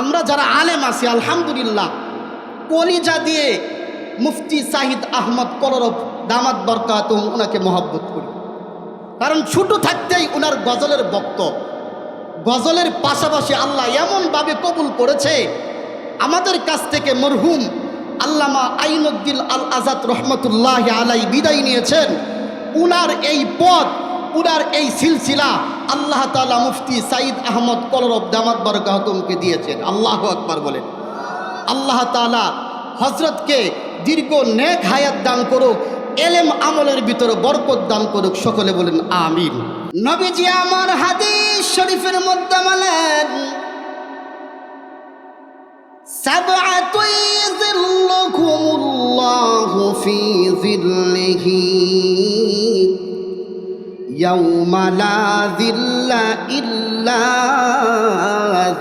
আমরা যারা আলেম আছি, আলহামদুলিল্লাহ, কলিজা দিয়ে মুফতি সাহিদ আহমদ কলরব দামাত বরকাত ওনাকে মহব্বত করি। কারণ ছোট থাকতেই ওনার গজলের বক্ত। গজলের পাশাপাশি আল্লাহ এমনভাবে কবুল করেছে, আমাদের কাছ থেকে মরহুম আল্লামা আইনুদ্দিন আল আজাদ রহমতুল্লাহ আলাই বিদায় নিয়েছেন। উনার এই পদ উনার এই সিলসিলা আল্লাহ তালা মুফতি সাইদ আহমদ কলরব দামাত বরকাহতমকে দিয়েছেন আল্লাহ আকবার বলেন আল্লাহ তালা হজরতকে দীর্ঘ নেক হায়াত দান করুক এলেম আমলের ভিতরে বরকত দান করুক সকলে বলেন আমিন নবীজি আমার হাদিস শরীফের মধ্যে বলেন سبعة يظلكم الله في ظله يوم لا ظل إلا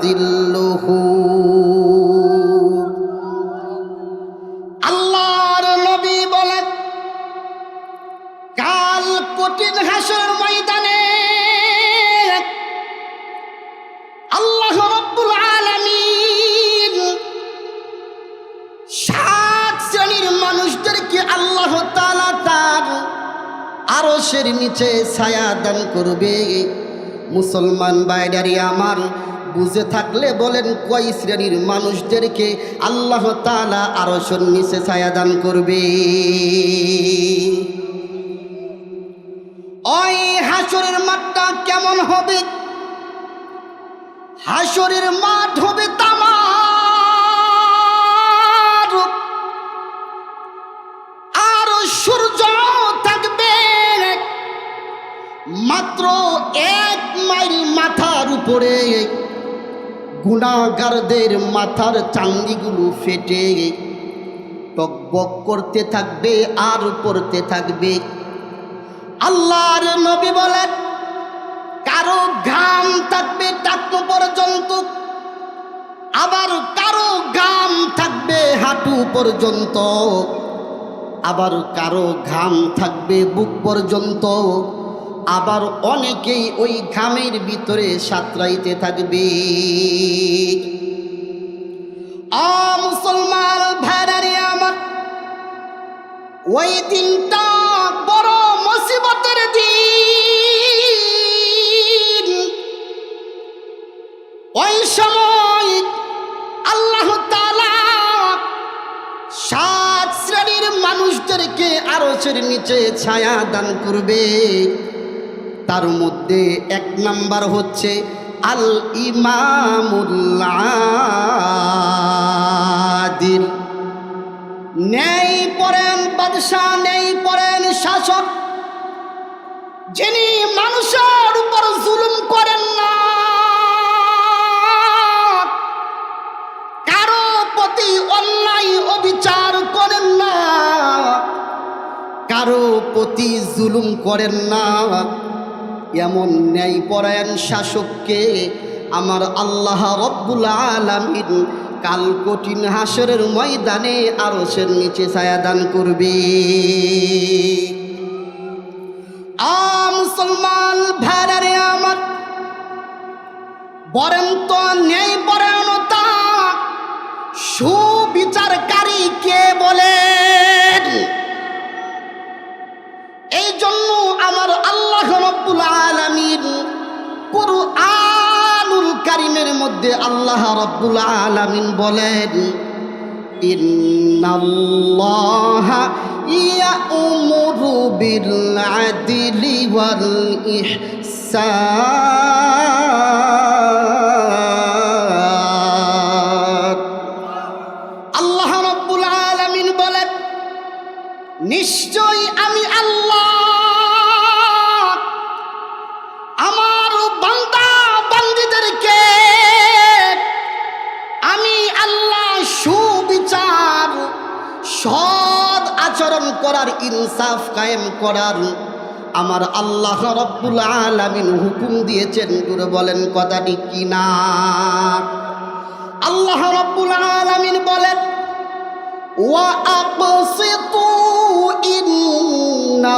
ظله আরশের নিচে ছায়া দান করবে। মুসলমান বাইরারি আমার, বুঝে থাকলে বলেন কয় শ্রেণির মানুষদেরকে আল্লাহ তাআলা আরশের নিচে ছায়া দান করবে। ওই হাসরের মাঠটা কেমন হবে? হাসরের মাঠ হবে তামার মাত্র এক মাইল মাথার উপরে গুণাগারদের মাথার চান্দিগুলো ফেটে টক বক করতে থাকবে, আর পড়তে থাকবে। আল্লাহর নবী বলেন, কারও ঘাম থাকবে টাকনো পর্যন্ত, আবার কারও ঘাম থাকবে হাঁটু পর্যন্ত, আবার কারও ঘাম থাকবে বুক পর্যন্ত। আবার অনেকেই ওই ঘামের ভিতরে সাঁতরাইতে থাকবে। মুসলমান ভাইরারে আমার, ওই দিনটা বড় মুসিবতের দিন। ওই সময় আল্লাহ সাত শ্রেণির মানুষদেরকে আরশের নিচে ছায়া দান করবে। তার মধ্যে এক নাম্বার হচ্ছে আল ইমামুল্লাদিল নেই পড়েন বাদশাহ, নেই পড়েন শাসক। যিনি মানুষের উপর জুলুম করেন না। কারও প্রতি অন্যায় অবিচার করেন না। কারও প্রতি জুলুম করেন না। এমন ন্যায় পরায়ণ শাসককে আমার আল্লাহ রব্বুল আলমিন কাল কঠিন হাসরের ময়দানে আরসের নিচে ছায়া দান করবে। আ মুসলমান ভেড়ারে আমার বরেন মধ্যে আল্লাহ রব্বুল আলামিন বলেন আল্লাহ রব্বুল আলামিন বলেন নিশ্চয় আমি আল্লাহ পালন করার, ইনসাফ কায়েম করার, আমার আল্লাহ রব্বুল আলমিন হুকুম দিয়েছেন। গুরু বলেন, কথাটি কি না? আল্লাহ রব্বুল আলমিন বলেন, ওয়া আপসিতু ইন্নাল্লাহা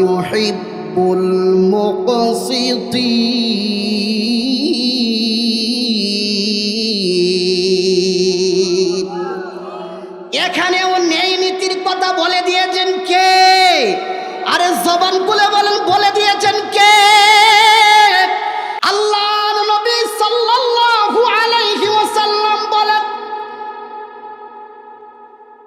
ইউহিব্বুল মুকসিতিন।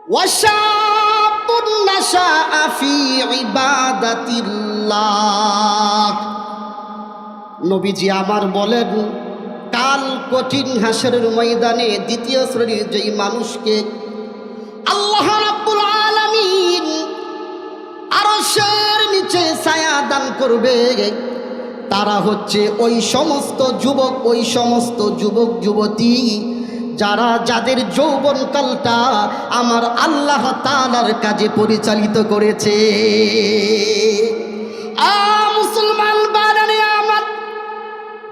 وشاب نشأ في عبادة الله নবীজি আমার বলেন কাল কঠিন হাসরের ময়দানে দ্বিতীয় শ্রেণীর যেই মানুষকে আল্লাহ রাব্বুল আলামিন আরশের নিচে ছায়া দান করবে তারা হচ্ছে ওই সমস্ত যুবক ওই সমস্ত যুবক যুবতী যারা যাদের যৌবনকালটা আমার আল্লাহ তালার কাজে পরিচালিত করেছে। মুসলমান বানানে আমার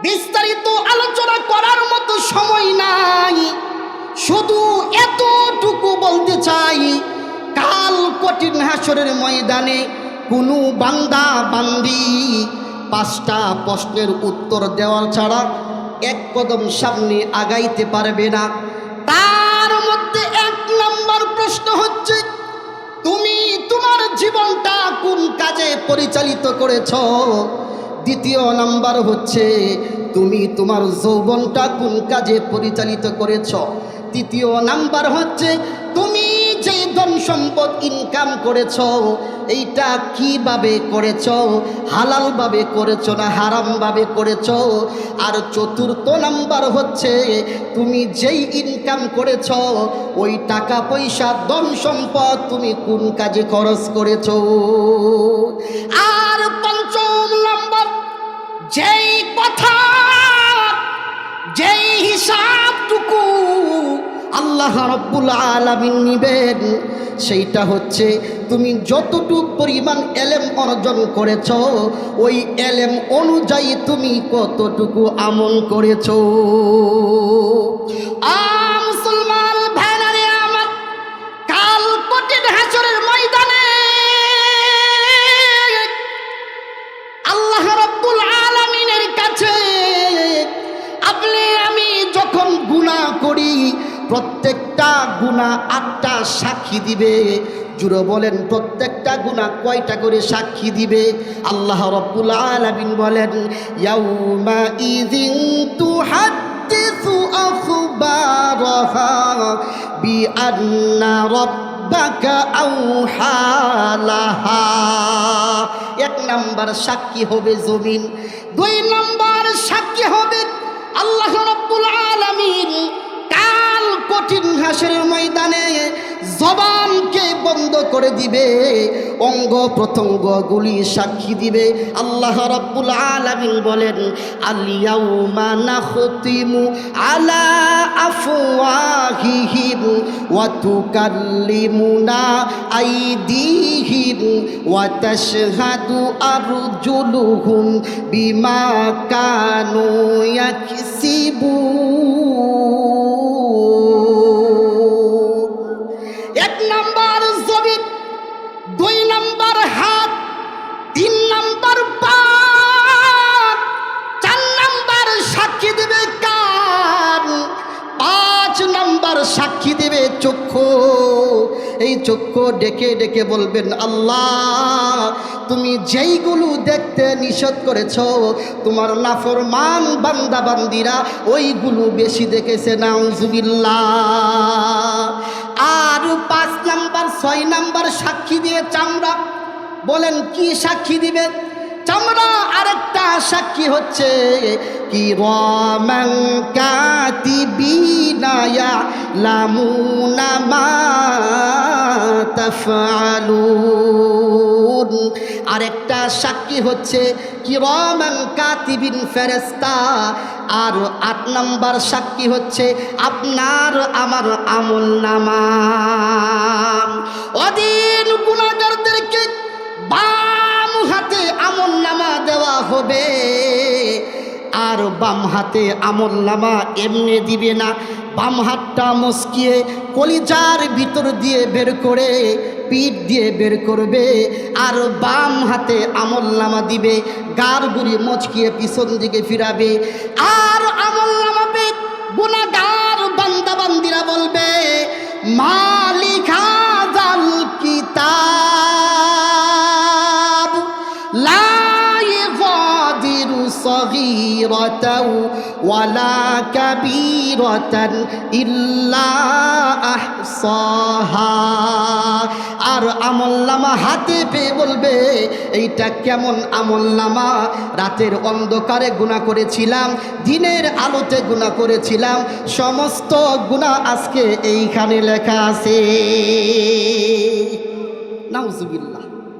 বিস্তারিত আলোচনা করার মতো সময় নাই। শুধু এতটুকু বলতে চাই, কাল কঠিন হাসরের ময়দানে কোনো বান্দা বান্দি পাঁচটা প্রশ্নের উত্তর দেওয়ার ছাড়া এক কদম সামনে আগাইতে পারবে না। তার মধ্যে এক নম্বর প্রশ্ন হচ্ছে, তুমি তোমার জীবনটা কোন কাজে পরিচালিত করেছ? দ্বিতীয় নাম্বার হচ্ছে, তুমি তোমার যৌবনটা কোন কাজে পরিচালিত করেছ? তৃতীয় নাম্বার হচ্ছে সম্পদ ইনকাম করেছ, এইটা কীভাবে করেছ? হালালভাবে করেছ না হারামভাবে করেছ? আর চতুর্থ নাম্বার হচ্ছে, তুমি যেই ইনকাম করেছ, ওই টাকা পয়সা, ধন সম্পদ তুমি কোন কাজে খরচ করেছ? আর পঞ্চম নাম্বার, যেই কথা, যেই হিসাবটুকু আল্লাহ রব্বুল আলামিন নিবেন সেইটা হচ্ছে তুমি যতটুক পরিমাণ এলেম অর্জন করেছ, ওই এলেম অনুযায়ী তুমি কতটুকু আমল করেছ। আ সাক্ষী দিবে। জুড়ে বলেন, প্রত্যেকটা গুণা কয়টা করে সাক্ষী দিবে? আল্লাহ রব্বুল আলামিন বলেন, ইয়াউমা ইযিন তুহাদ্দিসু আখবারাহা বিআন্না রাব্বাকা আউহালাহা এক নাম্বার সাক্ষী হবে জমিন, দুই নাম্বার সাক্ষী হবে আল্লাহ রব্বুল আলামিন। কাল কঠিন হাসের ময়দানে করে দিবে। অঙ্গ প্রত্যঙ্গগুলি সাক্ষী দিবে। আল্লাহ রব্বুল আলামিন বলেন আলিয়াউমা নাখতিমু আলা আফওয়াহিহিম ওয়া তুকাল্লিমুনা আইদিহিম ওয়া তাশহাদু আরজুলুহুম বিমা কানু ইয়াকসিবুন। সাক্ষী দেবে চক্ষু। এই চক্ষু ডেকে ডেকে বলবেন, আল্লাহ, তুমি যেইগুলো দেখতে নিষেধ করেছ, তোমার নাফরমান বান্দা বান্দিরা ওইগুলো বেশি দেখেছে, নাউজুবিল্লাহ। আর পাঁচ নাম্বার, ছয় নাম্বার সাক্ষী দিয়ে চামড়া, বলেন, কি সাক্ষী দিবে? চামড়া আরেকটা সাক্ষী হচ্ছে কি রমাং কাতিবিনা ইয়ালামুনা মা তাফআলুন আরেকটা সাক্ষী হচ্ছে কি রমাং কাতিবিন ফেরেস্তা আর আট নাম্বার সাক্ষী হচ্ছে আপনার আমার আমল নামা। অদিন গুণাগারদেরকে বাম হাতে আমল নামা দেওয়া হবে। আর বাম হাতে আমল নামা এমনি দিবে না। বাম হাতটা মস্কিয়ে কলিজার ভিতর দিয়ে বের করে পিঠ দিয়ে বের করবে আর বাম হাতে আমল নামা দিবে। গার গুড়ি মচকিয়ে পিছন দিকে ফিরাবে আর আমল নামাবে গুণাগার বান্দা বান্দিরা বলবে মালিক ولا كبيرة إلا أحصاها আর আমলনামা হাতে পেয়ে বলবে এইটা কেমন আমলনামা রাতের অন্ধকারে গুণা করেছিলাম দিনের আলোতে গুণা করেছিলাম সমস্ত গুণা আজকে এইখানে লেখা আছে নাউজুবিল্লাহ